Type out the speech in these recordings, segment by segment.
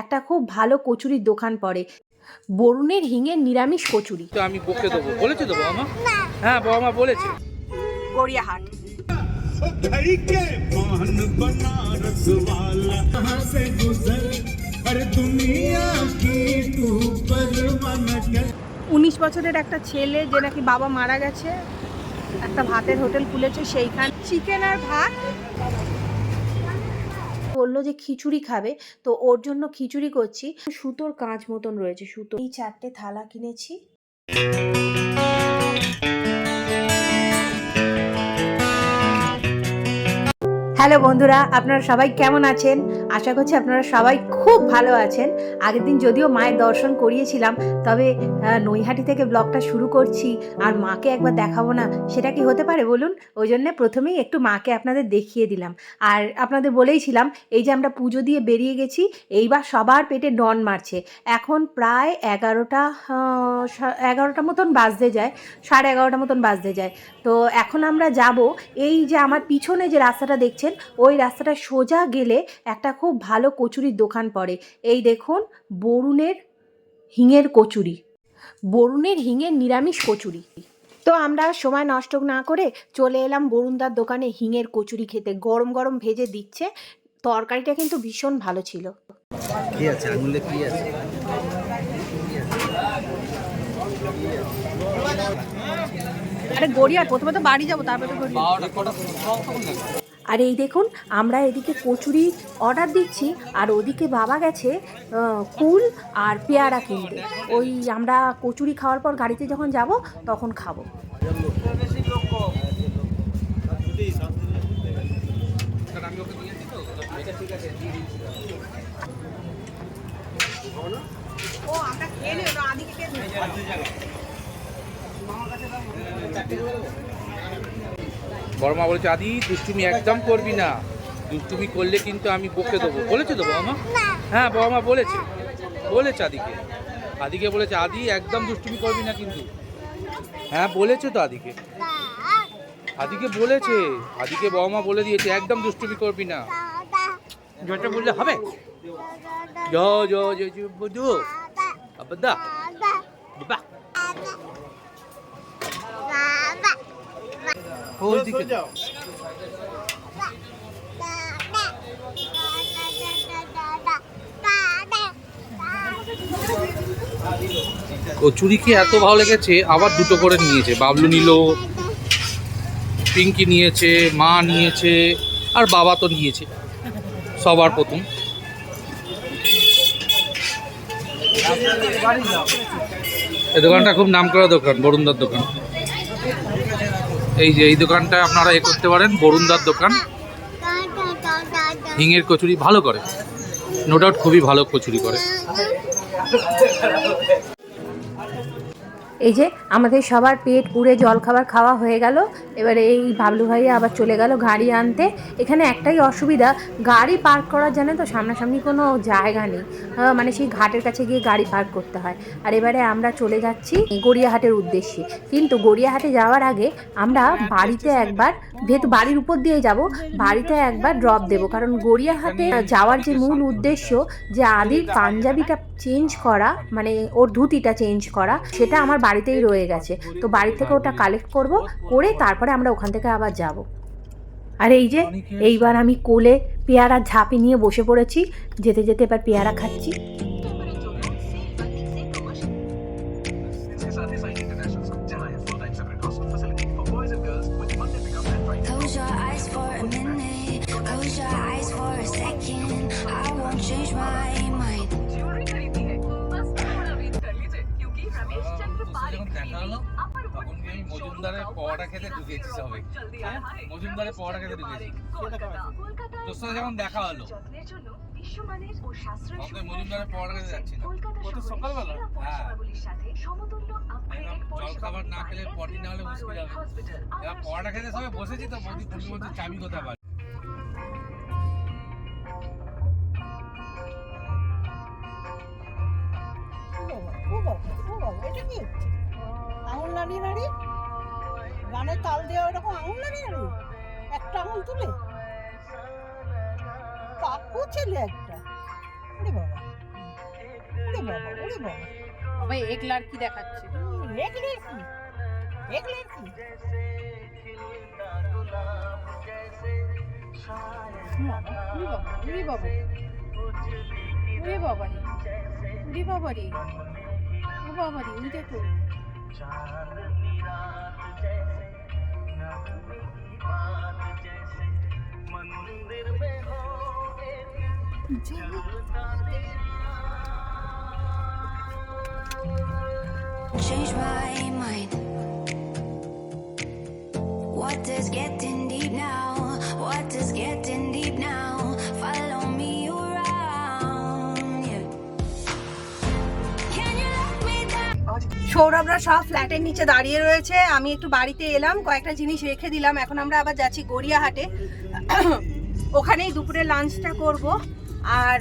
একটা খুব ভালো কচুরির দোকান পড়ে। বরুণের হিঙের নিরামিষ কচুরি। তো আমি বকে দেব। বলেছে তো বাবা মা হ্যাঁ বাবা মা বলেছে। গড়িয়াহাট। উনিশ বছরের একটা ছেলে যে নাকি বাবা মারা গেছে একটা ভাতের হোটেল খুলেছে সেইখান। চিকেন আর ভাত? বলল যে খিচুড়ি খাবে। তো ওর জন্য খিচুড়ি করছি। সুতোর কাঁচ মতন রয়েছে, সুতো। এই চারটে থালা কিনেছি। হ্যালো বন্ধুরা, আপনারা সবাই কেমন আছেন? আশা করছি আপনারা সবাই খুব ভালো আছেন। আগের দিন যদিও মায়ের দর্শন করিয়েছিলাম, তবে নৈহাটি থেকে ব্লগটা শুরু করছি, আর মাকে একবার দেখাবো না, সেটা কি হতে পারে বলুন? ওই জন্য প্রথমেই একটু মাকে আপনাদের দেখিয়ে দিলাম। আর আপনাদের বলেইছিলাম, এই যে আমরা পুজো দিয়ে বেরিয়ে গেছি, এইবার সবার পেটে ডন মারছে। এখন প্রায় এগারোটা এগারোটা মতন বাজতে যায়, সাড়ে এগারোটা মতন বাজতে যায়। তো এখন আমরা যাব, এই যে আমার পিছনে যে রাস্তাটা দেখছেন, ওই রাস্তাটা সোজা গেলে একটা খুব ভালো কচুরির দোকান পড়ে। এই দেখুন বরুণের হিঙের কচুরি। বরুণের হিঙের নিরামিষ কচুরি। তো আমরা সময় নষ্ট না করে চলে এলাম বরুণদার দোকানে হিঙের কচুরি খেতে। গরম গরম ভেজে দিচ্ছে। তরকারিটা কিন্তু ভীষণ ভালো ছিল। কি আছে? আঙুলে কি আছে? আরে গড়িয়ার প্রথমে তো বাড়ি যাব তারপরে তো গড়িয়া আর এই দেখুন, আমরা এদিকে কচুরি অর্ডার দিচ্ছি, আর ওদিকে বাবা গেছে কুল আর পেয়ারা কিনতে। ওই আমরা কচুরি খাওয়ার পর গাড়িতে যখন যাব, তখন খাব। বড় মা বলেছে আদি দুষ্টুমি একদম করবি না দুষ্টুমি করলে কিন্তু আমি বকে দেবো বলেছে তো বাবা মা হ্যাঁ বাবা মা বলেছে বলেছে আদিকে আদিকে বলেছে আদি একদম দুষ্টুমি করবি না কিন্তু হ্যাঁ বলেছে তো আদিকে আদিকে বলেছে আদিকে বাবা মা বলে দিয়েছে একদম দুষ্টুমি করবি না যেটা বললে হবে জ জ জ জ বুদু আবদা বাবা ওইদিকে কচুরিকে এত ভালো লেগেছে আবার দুটো করে নিয়েছে। বাবলু নিল পিঙ্কি নিয়েছে মা নিয়েছে আর বাবা তো নিয়েছে। সবার প্রথম। এই দোকানটা খুব নামকরা দোকান বরুণদার দোকান। এই যে, এই দোকানটা আপনারা এ করতে পারেন, বরুণদার দোকান। হিঙের কচুরি ভালো করে। নো ডাউট খুবই ভালো কচুরি করে। এই যে আমাদের সবার পেট পুড়ে জল খাবার খাওয়া হয়ে গেল। এবারে এই ভাবলু ভাই আবার চলে গেল গাড়ি আনতে। এখানে একটাই অসুবিধা, গাড়ি পার্ক করার জানে তো সামনাসামনি কোনো জায়গা নেই। মানে সেই ঘাটের কাছে গিয়ে গাড়ি পার্ক করতে হয়। আর এবারে আমরা চলে যাচ্ছি গড়িয়াহাটের উদ্দেশ্যে। কিন্তু গড়িয়াহাটে যাওয়ার আগে আমরা বাড়িতে একবার, যেহেতু বাড়ির উপর দিয়ে যাব, বাড়িতে একবার ড্রপ দেব। কারণ গড়িয়াহাটে যাওয়ার যে মূল উদ্দেশ্য, যে আদির পাঞ্জাবিটা চেঞ্জ করা মানে ওর ধুতিটা চেঞ্জ করা, সেটা আমার বাড়িতেই রয়ে গেছে। তো বাড়ি থেকে ওটা কালেক্ট করব করে তারপরে আমরা ওখান থেকে আবার যাব। আর এই যে এইবার আমি কোলে পেয়ারা ঝাঁপি নিয়ে বসে পড়েছি যেতে যেতে এবার পেয়ারা খাচ্ছি। Close your খেতে ঢুকেছি সবে হ্যাঁ? মজুমদারের পরোটা খেতে তোর সাথে যখন দেখা হলো। মজুমদারের পরোটা খেতে সকালবেলা? হ্যাঁ। জল খাবার না খেলে পটি না হলে পরোটা খেতে সবাই বসেছি তো তুমি মধ্যে চাবি কোথায় আঙুল নাড়িয়ে নাড়িয়ে একটা আঙুল তুলে। কাকু ছেলে একটা। ওরে বাবা। ওরে বাবা ওরে বাবা। বাবা এক লাড়কি দেখাচ্ছে? এক লড়কি এক লড়কি উড়ি বাবা উড়ি বাবা। উড়ি বাবা রে। বাবা রে। রে উড়ি দেখো। Change my mind. What does getting deep now? What is getting deep now? সৌরভরা সব ফ্ল্যাটের নিচে দাঁড়িয়ে রয়েছে। আমি একটু বাড়িতে এলাম, কয়েকটা জিনিস রেখে দিলাম। এখন আমরা আবার যাচ্ছি গড়িয়াহাটে। ওখানেই দুপুরে লাঞ্চটা করব। আর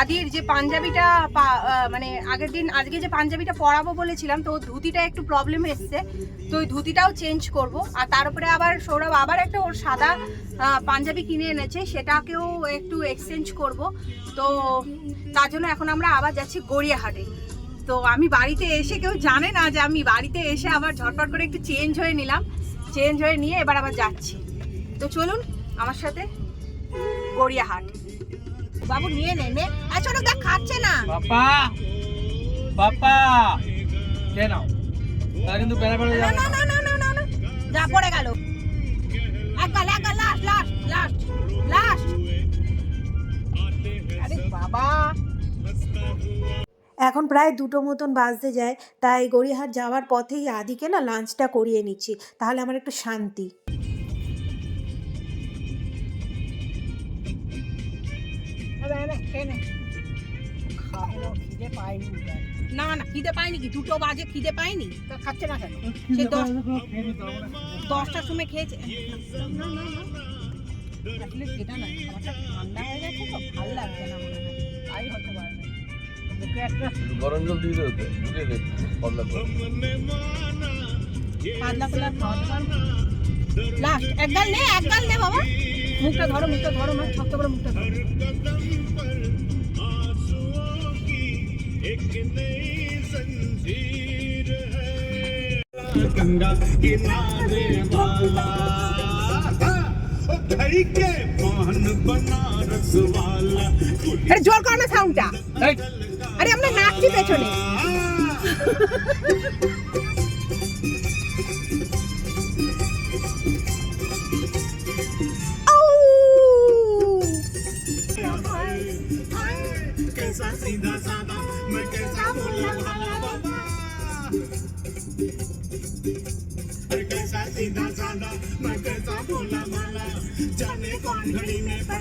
আদির যে পাঞ্জাবিটা মানে আগের দিন, আজকে যে পাঞ্জাবিটা পরাবো বলেছিলাম, তো ধুতিটা একটু প্রবলেম এসছে। তো ওই ধুতিটাও চেঞ্জ করব। আর তার উপরে আবার সৌরভ আবার একটা ওর সাদা পাঞ্জাবি কিনে এনেছে। সেটাকেও একটু এক্সচেঞ্জ করব। তো তার জন্য এখন আমরা আবার যাচ্ছি গড়িয়াহাটে। তো আমি বাড়িতে এসে কেউ জানে না যে আমি বাড়িতে এসে আবার ঝটপট করে একটু চেঞ্জ হয়ে নিলাম। চেঞ্জ হয়ে নিয়ে এবার আবার যাচ্ছি। তো চলুন আমার সাথে গড়িয়াহাট। বাবু নিয়ে নে নে। আসলে দেখ খাচ্ছে না। পাপা পাপা কে নাও। তারা কিন্তু বেড়া বেড়া না না না। না না না যা পড়ে গেল। একগাল এখন প্রায় দুটো মতন বাজতে যায় তাই গড়িয়াহাট যাওয়ার পথেই আদিকে না লাঞ্চটা করিয়ে নিচ্ছি। তাহলে আমার একটু শান্তি। নে। না পাইনি না না খিদে পাইনি কি? দুটো বাজে খিদে পাইনি? তা খাচ্ছে না কেন? সে দশ দশটার সময় খেয়েছে। না না না। আসলে সেটা না খাবারটা ঠান্ডা হয়ে গেছে তো ভালো লাগছে না মনে হয়। তাই হতে পারে গরম জল দিয়ে দেবে বুঝে গেছে পাতলা করে পাতলা করে আর খাওয়াতে পারবো লাস্ট এক গাল নে এক গাল নে বাবা মুখটা ধরো মুখটা ধরো না শক্ত করে মুখটা ধরো गंगा किनारे वाला ओ भाई के मोहन बनारस वाला আরে জোর করো না সাউন্ডটা এই আরে আমরা নাচছি পেছনে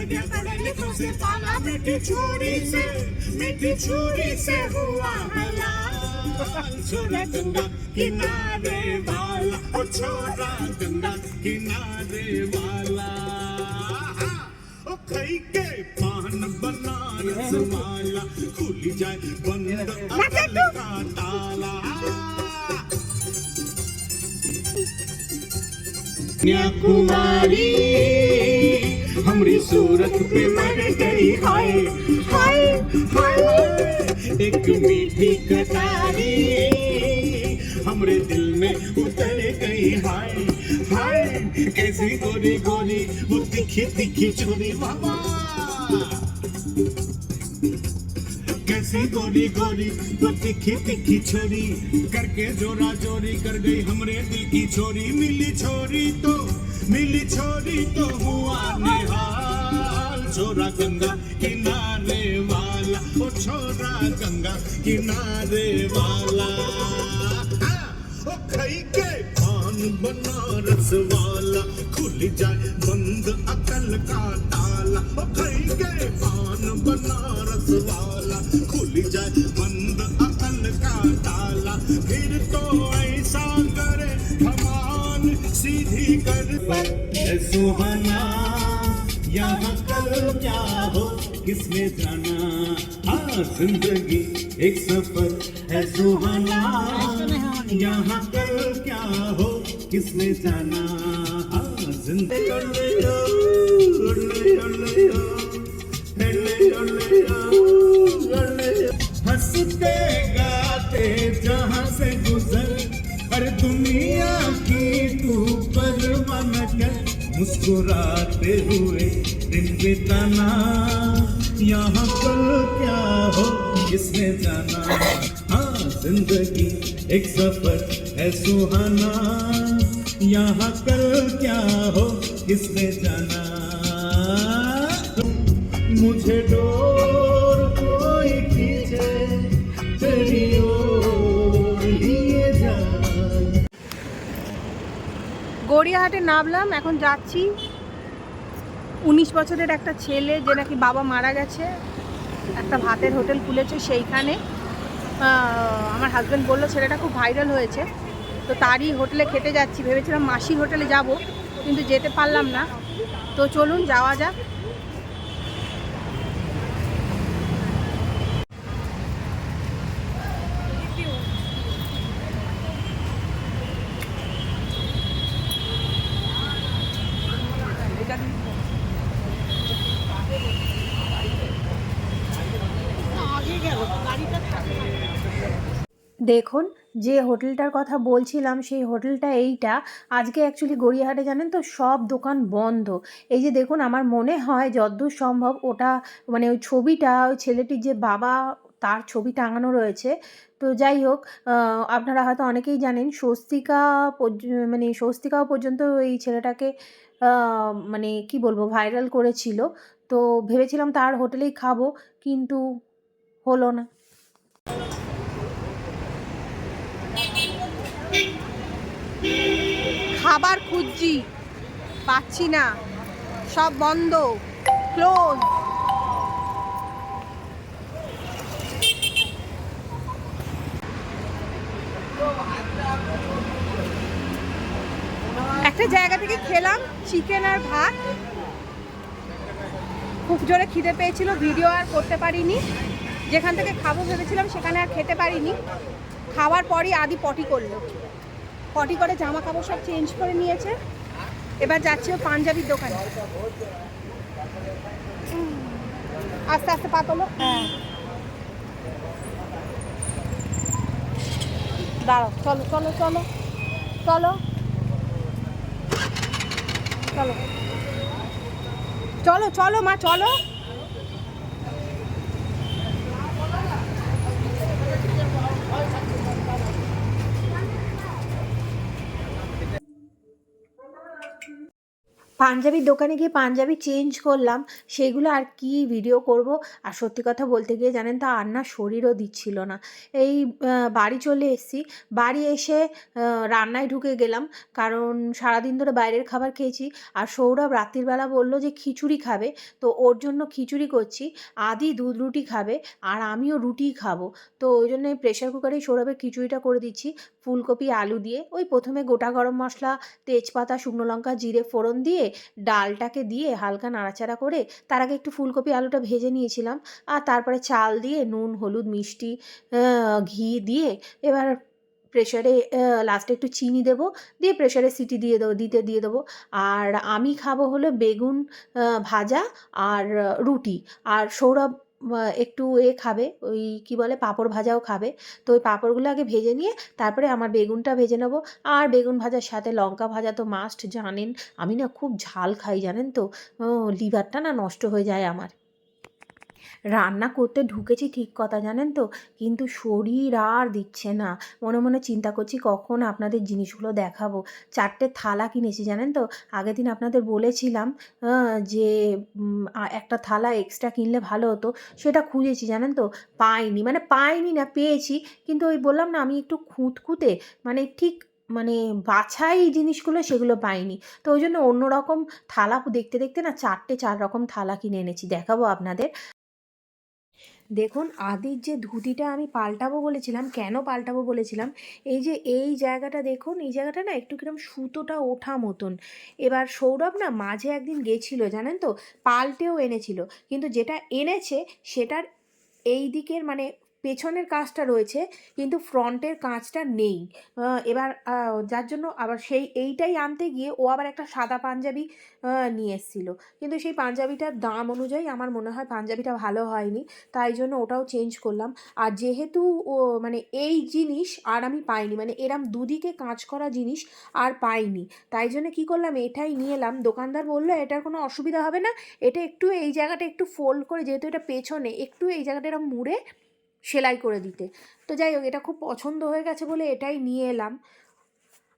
से पाला मीठी छुरी से मीठी छुरी से हुआ हलाल। छोरा गंगा किनारे वाला ओ छोरा गंगा किनारे वाला। ओ के पान बनारस वाला खुल जाए बंद अकल का ताला। कन्याकुमारी। हमरी सूरत पे मर गई हाय हाय हाय। एक मीठी कटारी हमरे दिल में उतर गई हाय हाय। कैसी गोरी गोरी वो तिखी तिखी चोरी बाबा। कैसी गोरी गोरी वो तिखी तिखी छोरी करके जोरा जोरी कर गई हमरे दिल की छोरी मिली छोरी तो मिली छोरी तो हुआ निहाल। छोरा गंगा किनारे वाला। ओ छोरा गंगा किनारे वाला। ओ खई के पान बनारस वाला। खुल जाए बंद अकल का ताला। ओ खई सफ़र सुहाना। यहाँ कल क्या हो, किसने जाना? हाँ ज़िंदगी एक सफ़र है सुहाना। यहाँ कल क्या हो, किसने जाना? हाँ ज़िंदगी। हँसते गाते जहाँ से गुजर, पर दुनिया की मुस्कुराते हुए दिन बिताना यहाँ कल क्या हो, किसने जाना? हाँ ज़िंदगी एक सफ़र है सुहाना। यहाँ कल क्या हो, किसने जाना? मुझे डोर গড়িয়াহাটে নামলাম, এখন যাচ্ছি। উনিশ বছরের একটা ছেলে যে নাকি বাবা মারা গেছে, একটা ভাতের হোটেল খুলেছে সেইখানে। আমার হাজব্যান্ড বলল, ছেলেটা খুব ভাইরাল হয়েছে। তো তারই হোটেলে খেতে যাচ্ছি, ভেবেছিলাম মাসির হোটেলে যাব, কিন্তু যেতে পারলাম না। তো চলুন, যাওয়া যাক। দেখুন, যে হোটেলটার কথা বলছিলাম, সেই হোটেলটা এইটা। আজকে অ্যাকচুয়ালি গড়িয়াহাটে জানেন তো, সব দোকান বন্ধ। এই যে দেখুন, আমার মনে হয় যদ্দূর সম্ভব ওটা মানে ওই ছবিটা, ওই ছেলেটির যে বাবা, তার ছবি টাঙানো রয়েছে। তো যাই হোক আপনারা হয়তো অনেকেই জানেন, স্বস্তিকা মানে স্বস্তিকাও পর্যন্ত এই ছেলেটাকে মানে কি বলব ভাইরাল করেছিল। তো ভেবেছিলাম তার হোটেলেই খাব, কিন্তু হলো না। খাবার খুঁজছি, পাচ্ছি না। সব বন্ধ ক্লোজ একটা জায়গা থেকে খেলাম চিকেন আর ভাত। খুব জোরে খিদে পেয়েছিল, ভিডিও আর করতে পারিনি। যেখান থেকে খাব ভেবেছিলাম, সেখানে আর খেতে পারিনি। খাওয়ার পরই আদি পটি করল। পটি করে জামা কাপড় সব চেঞ্জ করে নিয়েছে। এবার যাচ্ছে ও পাঞ্জাবির দোকানে। আস্তে আস্তে পাতলো হ্যাঁ। দাঁড়াও, চলো চলো চলো চলো। চলো। চলো চলো, মা, চলো। পাঞ্জাবির দোকানে গিয়ে পাঞ্জাবি চেঞ্জ করলাম, সেগুলো আর কি ভিডিও করব? আর সত্যি কথা বলতে গিয়ে জানেন তো, আর না শরীরও দিচ্ছিল না। এই বাড়ি চলে এসেছি। বাড়ি এসে রান্নায় ঢুকে গেলাম। কারণ সারাদিন ধরে বাইরের খাবার খেয়েছি। আর সৌরভ রাত্রিবেলা বলল যে খিচুড়ি খাবে। তো ওর জন্য খিচুড়ি করছি। আদি দুধ রুটি খাবে। আর আমিও রুটি খাব। তো ওই জন্য প্রেশার কুকারেই সৌরভের খিচুড়িটা করে দিচ্ছি। ফুলকপি, আলু দিয়ে। ওই প্রথমে গোটা গরম মশলা, তেজপাতা, শুকনো লঙ্কা, জিরে, ফোড়ন দিয়ে ডালটাকে দিয়ে হালকা নাড়াচাড়া করে তার আগে একটু ফুলকপি, আলুটা ভেজে নিয়েছিলাম। আর তারপরে চাল দিয়ে নুন, হলুদ, মিষ্টি ঘি দিয়ে এবার প্রেশারে লাস্টে একটু চিনি দেব। দিয়ে প্রেশারে সিটি দিয়ে দেবো, দিতে দিয়ে দেবো। আর আমি খাব হলো বেগুন ভাজা আর রুটি। আর সৌরভ একটু এ খাবে, ওই কি বলে পাঁপড় ভাজাও খাবে। তো ওই পাঁপড়গুলো আগে ভেজে নিয়ে তারপরে আমার বেগুনটা ভেজে নেব। আর বেগুন ভাজার সাথে লঙ্কা ভাজা তো মাস্ট জানেন, আমি না খুব ঝাল খাই জানেন তো? লিভারটা না নষ্ট হয়ে যায় আমার। রান্না করতে ঢুকেছি ঠিক কথা জানেন তো? কিন্তু শরীর আর দিচ্ছে না। মনে মনে চিন্তা করছি কখন আপনাদের জিনিসগুলো দেখাবো। চারটে থালা কিনেছি জানেন তো? আগের দিন আপনাদের বলেছিলাম যে একটা থালা এক্সট্রা কিনলে ভালো হতো। সেটা খুঁজেছি জানেন তো? পাইনি। মানে পাইনি না, পেয়েছি। কিন্তু ওই বললাম না, আমি একটু খুঁতখুঁতে মানে ঠিক মানে বাছাই জিনিসগুলো সেগুলো পাইনি। তো ওই জন্য অন্যরকম থালা দেখতে দেখতে না চারটে চার রকম থালা কিনে এনেছি। দেখাবো আপনাদের। দেখুন, আদির যে ধুতিটা আমি পাল্টাবো বলেছিলাম, কেন পাল্টাবো বলেছিলাম, এই যে এই জায়গাটা দেখুন, এই জায়গাটা না একটু কিরম সুতোটা ওঠা মতন। এবার সৌরভ না মাঝে একদিন গেছিল, জানেন তো? পাল্টেও এনেছিল। কিন্তু যেটা এনেছে, সেটার এই দিকের মানে পেছনের কাজটা রয়েছে, কিন্তু ফ্রন্টের কাঁচটা নেই। এবার যার জন্য আবার সেই, এইটাই আনতে গিয়ে ও আবার একটা সাদা পাঞ্জাবি নিয়ে এসেছিল। কিন্তু সেই পাঞ্জাবিটার দাম অনুযায়ী আমার মনে হয় পাঞ্জাবিটা ভালো হয়নি, তাই জন্য ওটাও চেঞ্জ করলাম। আর যেহেতু ও মানে এই জিনিস আর আমি পাইনি মানে এরম দুদিকে কাজ করা জিনিস আর পাইনি, তাই জন্য কী করলাম, এটাই নিয়ে এলাম। দোকানদার বলল, এটার কোনো অসুবিধা হবে না, এটা একটু এই জায়গাটা একটু ফোল্ড করে, যেহেতু এটা পেছনে, একটু এই জায়গাটা এরকম মুড়ে সেলাই করে দিতে। তো যাই হোক, এটা খুব পছন্দ হয়ে গেছে বলে এটাই নিয়ে এলাম।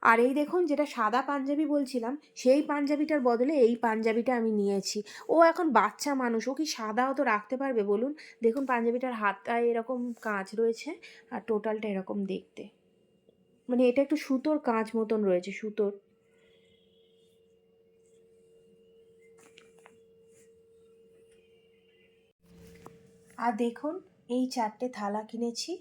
আর এই দেখুন, যেটা সাদা পাঞ্জাবি বলছিলাম, সেই পাঞ্জাবিটার বদলে এই পাঞ্জাবিটা আমি নিয়েছি। ও এখন বাচ্চা মানুষ, ও কি সাদা তো রাখতে পারবে বলুন? দেখুন, পাঞ্জাবিটার হাতটায় এরকম কাঁচ রয়েছে আর টোটালটা এরকম দেখতে। মানে এটা একটু সুতোর কাঁচ মতন রয়েছে, সুতোর। আর দেখুন এই চারটে থালা কিনেছি।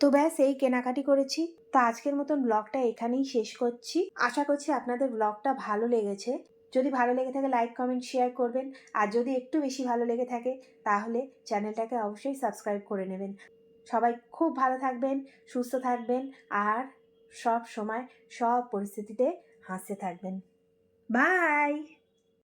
তো ব্যাস, এই কেনাকাটি করেছি। তো আজকের মতন ব্লগটা এখানেই শেষ করছি। আশা করছি আপনাদের ব্লগটা ভালো লেগেছে। যদি ভালো লেগে থাকে, লাইক, কমেন্ট, শেয়ার করবেন। আর যদি একটু বেশি ভালো লেগে থাকে, তাহলে চ্যানেলটাকে অবশ্যই সাবস্ক্রাইব করে নেবেন। সবাই খুব ভালো থাকবেন সুস্থ থাকবেন আর সব সময় সব পরিস্থিতিতে হাসতে থাকবেন। বাই